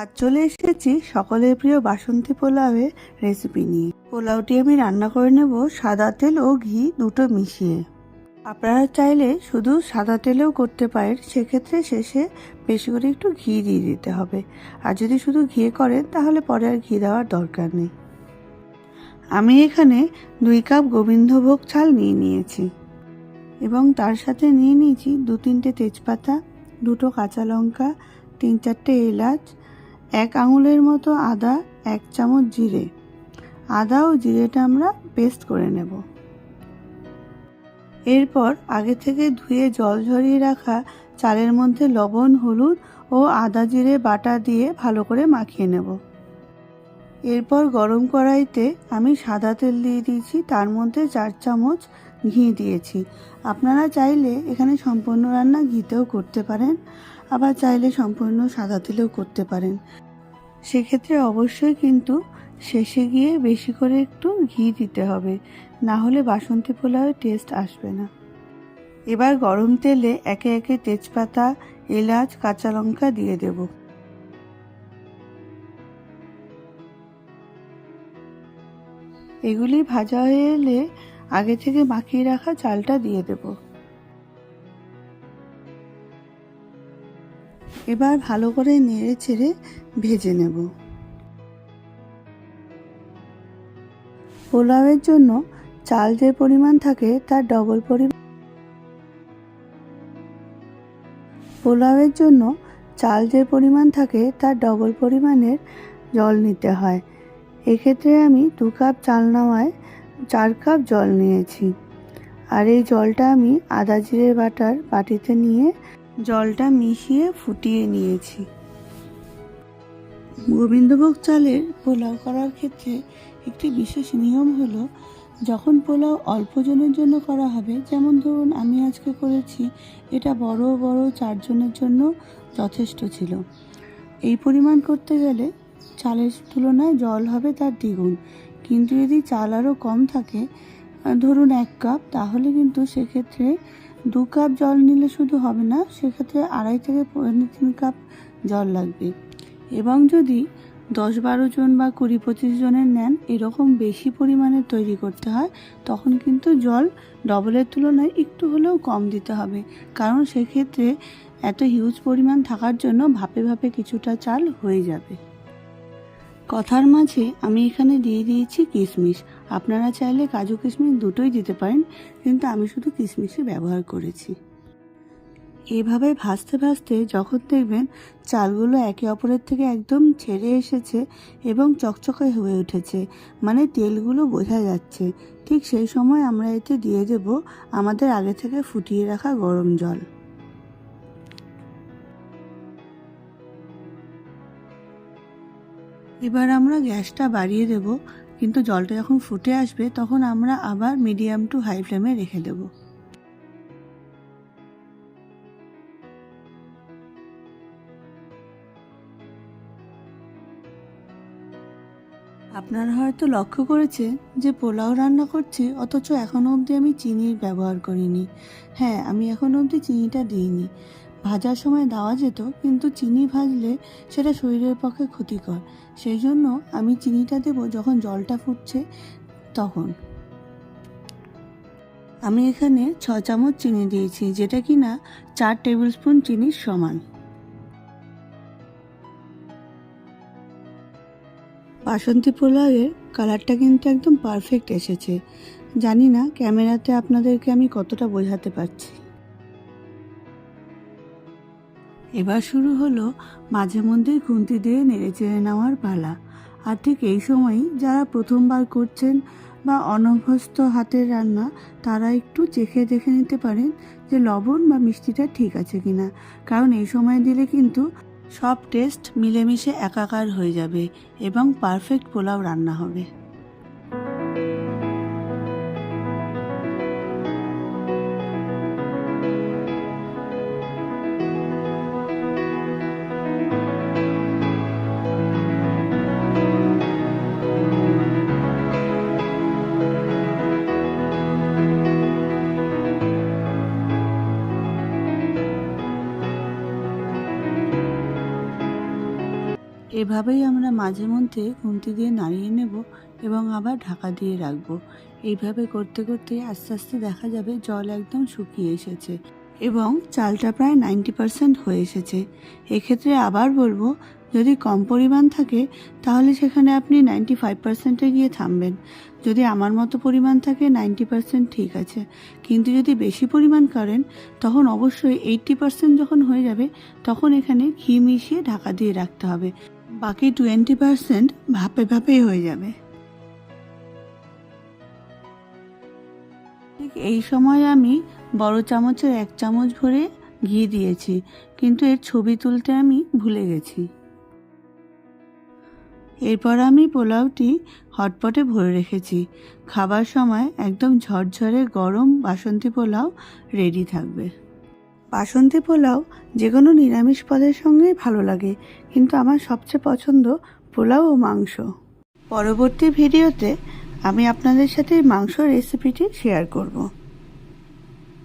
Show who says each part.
Speaker 1: আজ চলে এসেছি সকলের প্রিয় বাসন্তী পোলাওয়ের রেসিপি নিয়ে। পোলাওটি আমি রান্না করে নেব সাদা তেল ও ঘি দুটো মিশিয়ে। আপনারা চাইলে শুধু সাদা তেলেও করতে পারেন, সেক্ষেত্রে শেষে বেশি করে একটু ঘি দিয়ে দিতে হবে। আর যদি শুধু ঘি করেন, তাহলে পরে আর ঘি দেওয়ার দরকার নেই। আমি এখানে দুই কাপ গোবিন্দভোগ চাল নিয়ে নিয়েছি এবং তার সাথে নিয়ে নিয়েছি দু তিনটে তেজপাতা, দুটো কাঁচা লঙ্কা, তিন চারটে এলাচ এক আঙুলের মতো আদা, এক চামচ জিরে। আদা ও জিরেটা আমরা পেস্ট করে নেব। এরপর আগে থেকে ধুয়ে জল ঝরিয়ে রাখা চালের মধ্যে লবণ, হলুদ ও আদা, জিরে, বাটা দিয়ে ভালো করে মাখিয়ে নেব। এরপর গরম কড়াইতে আমি সাদা তেল দিয়ে দিয়েছি, তার মধ্যে চার চামচ ঘি দিয়েছি। আপনারা চাইলে এখানে সম্পূর্ণ রান্না ঘিতেও করতে পারেন, আবার চাইলে সম্পূর্ণ সাদা তেলেও করতে পারেন। সেক্ষেত্রে অবশ্যই কিন্তু শেষে গিয়ে বেশি করে একটু ঘি দিতে হবে, না হলে বাসন্তী পোলাওয়ের টেস্ট আসবে না। এবার গরম তেলে একে একে তেজপাতা, এলাচ, কাঁচা লঙ্কা দিয়ে দেব। এগুলি ভাজা হয়ে এলে আগে থেকে মাখিয়ে রাখা চালটা দিয়ে দেব। এবার ভালো করে নেড়ে ছেড়ে ভেজে নেব। পোলাওয়ের জন্য চাল যে পরিমাণ থাকে তার ডবল পরিমাণ পোলাওয়ের জন্য চাল যে পরিমাণ থাকে তার ডবল পরিমাণের জল নিতে হয়। এক্ষেত্রে আমি দু কাপ চাল নেওয়ায় চার কাপ জল নিয়েছি। আর এই জলটা আমি আদা জিরে বাটার বাটিতে নিয়ে জলটা মিশিয়ে ফুটিয়ে নিয়েছি। গোবিন্দভোগ চালের পোলাও করার ক্ষেত্রে একটি বিশেষ নিয়ম হলো, যখন পোলাও অল্প জনের জন্য করা হবে, যেমন ধরুন আমি আজকে করেছি, এটা বড় বড় চারজনের জন্য যথেষ্ট ছিল। এই পরিমাণ করতে গেলে চালের তুলনায় জল হবে তার দ্বিগুণ। কিন্তু যদি চাল আরও কম থাকে, ধরুন এক কাপ, তাহলে কিন্তু সেক্ষেত্রে দু কাপ জল নিলে শুধু হবে না, সেক্ষেত্রে আড়াই থেকে পৌনে তিন কাপ জল লাগবে। এবং যদি দশ বারো জন বা কুড়ি পঁচিশ জনের নেন, এরকম বেশি পরিমাণে তৈরি করতে হয়, তখন কিন্তু জল ডবলের তুলনায় একটু হলেও কম দিতে হবে। কারণ সেক্ষেত্রে এত হিউজ পরিমাণ থাকার জন্য ভাপে ভাপে কিছুটা চাল হয়ে যাবে। কথার মাঝে আমি এখানে দিয়ে দিয়েছি কিশমিশ আপনারা চাইলে কাজু কিশমিশ দুটোই দিতে পারেন, কিন্তু আমি শুধু কিশমিশই ব্যবহার করেছি। এভাবে ভাজতে ভাজতে যখন দেখবেন চালগুলো একে অপরের থেকে একদম ছেড়ে এসেছে এবং চকচকে হয়ে উঠেছে মানে তেলগুলো বোঝা যাচ্ছে। ঠিক সেই সময় আমরা এতে দিয়ে দেব আমাদের আগে থেকে ফুটিয়ে রাখা গরম জল। এবার আমরা গ্যাসটা বাড়িয়ে দেব, কিন্তু জলটা যখন ফুটে আসবে তখন আমরা আবার মিডিয়াম টু হাই ফ্লেমে রেখে দেবো। আপনারা হয়তো লক্ষ্য করেছেন যে পোলাও রান্না করছি, অথচ এখনও অবধি আমি চিনির ব্যবহার করিনি। হ্যাঁ আমি এখনও অবধি চিনিটা দিইনি। ভাজার সময় দেওয়া যেত, কিন্তু চিনি ভাজলে সেটা শরীরের পক্ষে ক্ষতিকর। সেই জন্য আমি চিনিটা দেব যখন জলটা ফুটছে তখন। আমি এখানে ছ চামচ চিনি দিয়েছি, যেটা কি না চার টেবিল স্পুন চিনির সমান। বাসন্তী পোলাওয়ের কালারটা কিন্তু একদম পারফেক্ট এসেছে। জানি না ক্যামেরাতে আপনাদেরকে আমি কতটা বোঝাতে পারছি। এবার শুরু হলো মাঝে মধ্যে খুন্তি দিয়ে নেড়ে চেড়ে নেওয়ার পালা। আর ঠিক এই সময়ই যারা প্রথমবার করছেন বা অনভ্যস্ত হাতের রান্না, তারা একটু চেখে দেখে নিতে পারেন যে লবণ বা মিষ্টিটা ঠিক আছে কিনা। কারণ এই সময় দিলে কিন্তু সব টেস্ট মিলেমিশে একাকার হয়ে যাবে এবং পারফেক্ট পোলাও রান্না হবে। এভাবেই আমরা মাঝে মধ্যে খুন্তি দিয়ে নাড়িয়ে নেব এবং আবার ঢাকা দিয়ে রাখব। এইভাবে করতে করতে আস্তে আস্তে দেখা যাবে জল একদম শুকিয়ে এসেছে এবং চালটা প্রায় নাইনটি পারসেন্ট হয়ে এসেছে। এক্ষেত্রে আবার বলব, যদি কম পরিমাণ থাকে, তাহলে সেখানে আপনি নাইনটি ফাইভ পার্সেন্টে গিয়ে থামবেন। যদি আমার মতো পরিমাণ থাকে, নাইনটি পার্সেন্ট ঠিক আছে। কিন্তু যদি বেশি পরিমাণ করেন, তখন অবশ্যই এইটটি পার্সেন্ট যখন হয়ে যাবে, তখন এখানে ঘি মিশিয়ে ঢাকা দিয়ে রাখতে হবে। বাকি টোয়েন্টি পার্সেন্ট ভাপে ভাপেই হয়ে যাবে। ঠিক এই সময় আমি বড় চামচের এক চামচ ভরে ঘি দিয়েছি, কিন্তু এর ছবি তুলতে আমি ভুলে গেছি। এরপর আমি পোলাওটি হটপটে ভরে রেখেছি। খাবার সময় একদম ঝরঝরে গরম বাসন্তী পোলাও রেডি থাকবে। বাসন্তী পোলাও যে কোনো নিরামিষ পদের সঙ্গেই ভালো লাগে, কিন্তু আমার সবচেয়ে পছন্দ পোলাও ও মাংস। পরবর্তী ভিডিওতে আমি আপনাদের সাথে মাংস রেসিপিটি শেয়ার করব।